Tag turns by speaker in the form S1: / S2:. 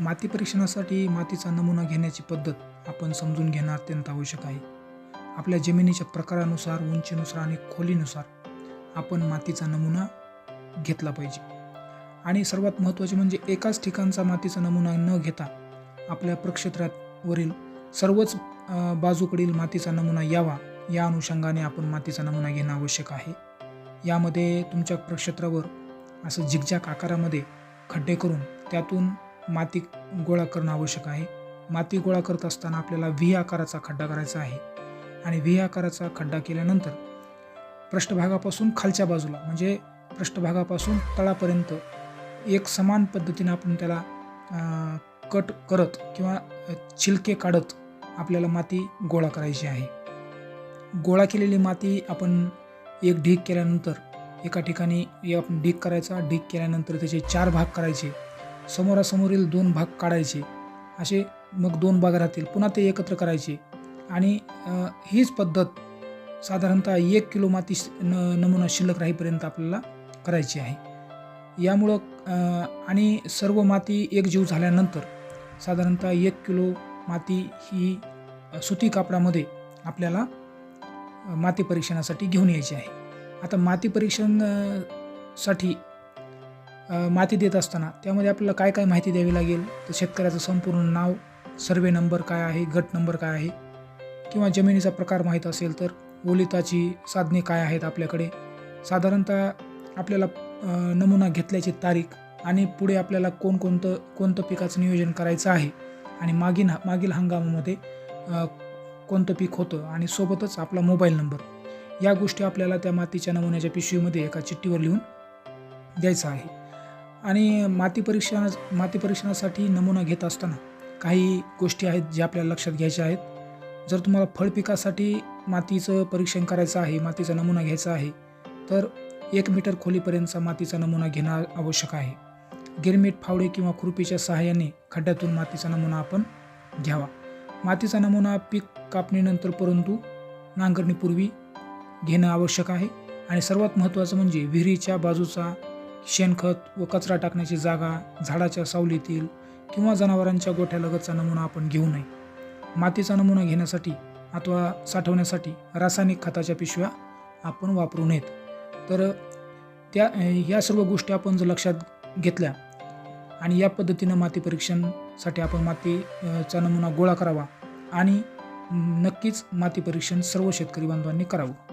S1: माती परीक्षणासाठी मातीचा नमुना घेण्याची पद्धत आपण समजून घेणं अत्यंत आवश्यक आहे. आपल्या जमिनीच्या प्रकारानुसार उंचीनुसार आणि खोलीनुसार आपण मातीचा नमुना घेतला पाहिजे. आणि सर्वात महत्त्वाचे म्हणजे एकाच ठिकाणचा मातीचा नमुना न घेता आपल्या प्रक्षेत्रावरील सर्वच बाजूकडील मातीचा नमुना यावा. या अनुषंगाने आपण मातीचा नमुना घेणं आवश्यक आहे. यामध्ये तुमच्या प्रक्षेत्रावर असं झिकझॅक आकारामध्ये खड्डे करून त्यातून माती गोळा करणं आवश्यक आहे. माती गोळा करत असताना आपल्याला व्ही आकाराचा खड्डा करायचा आहे. आणि व्ही आकाराचा खड्डा केल्यानंतर पृष्ठभागापासून खालच्या बाजूला म्हणजे पृष्ठभागापासून तळापर्यंत एक समान पद्धतीने आपण त्याला कट करत किंवा छिलके काढत आपल्याला माती गोळा करायची आहे. गोळा केलेली माती आपण एक ढीक केल्यानंतर एका ठिकाणी एक ढीक करायचा ढीक केल्यानंतर त्याचे चार भाग करायचे. समोरासमोरील दोन भाग काढायचे. असे मग दोन भाग राहतील. पुन्हा ते एकत्र करायचे. आणि हीच पद्धत साधारणतः एक किलो माती न नमुना शिल्लक राहीपर्यंत आपल्याला करायची आहे. यामुळं आणि सर्व माती एकजीव झाल्यानंतर साधारणतः एक किलो माती ही सुती कापडामध्ये आपल्याला माती परीक्षणासाठी घेऊन यायची आहे. आता माती परीक्षणसाठी माती देत असताना त्यामध्ये आपल्याला काय काय माहिती द्यावी लागेल? तर शेतकऱ्याचं संपूर्ण नाव सर्वे नंबर काय आहे गट नंबर काय आहे किंवा जमिनीचा प्रकार माहीत असेल तर ओलिताची साधने काय आहेत आपल्याकडे? साधारणतः आपल्याला नमुना घेतल्याची तारीख आणि पुढे आपल्याला कोणकोणतं कोणतं पिकाचं नियोजन करायचं आहे आणि मागील मागील हंगामामध्ये कोणतं पीक होतं आणि सोबतच आपला मोबाईल नंबर. या गोष्टी आपल्याला त्या मातीच्या नमुन्याच्या पिशवीमध्ये एका चिठ्ठीवर लिहून द्यायचं आहे. आणि माती परीक्षणा माती परीक्षणासाठी नमुना घेत असताना काही गोष्टी आहेत ज्या आपल्याला लक्षात घ्यायच्या आहेत. जर तुम्हाला फळ पिकासाठी मातीचं परीक्षण करायचं आहे मातीचा नमुना घ्यायचा आहे तर एक मीटर खोलीपर्यंतचा मातीचा नमुना घेणं आवश्यक आहे. गिरमीट फावडे किंवा खुरपीच्या सहाय्याने खड्ड्यातून मातीचा नमुना आपण घ्यावा. मातीचा नमुना पीक कापणीनंतर परंतु नांगरणीपूर्वी घेणं आवश्यक आहे. आणि सर्वात महत्त्वाचं म्हणजे विहिरीच्या बाजूचा शेणखत व कचरा टाकण्याची जागा झाडाच्या सावलीतील किंवा जनावरांच्या गोठ्यालगतचा नमुना आपण घेऊ नये. मातीचा नमुना घेण्यासाठी अथवा साठवण्यासाठी रासायनिक खताच्या पिशव्या आपण वापरू नयेत. तर त्या या सर्व गोष्टी आपण जर लक्षात घेतल्या आणि या पद्धतीनं माती परीक्षणसाठी आपण मातीचा नमुना गोळा करावा आणि नक्कीच माती परीक्षण सर्व शेतकरी बांधवांनी करावं.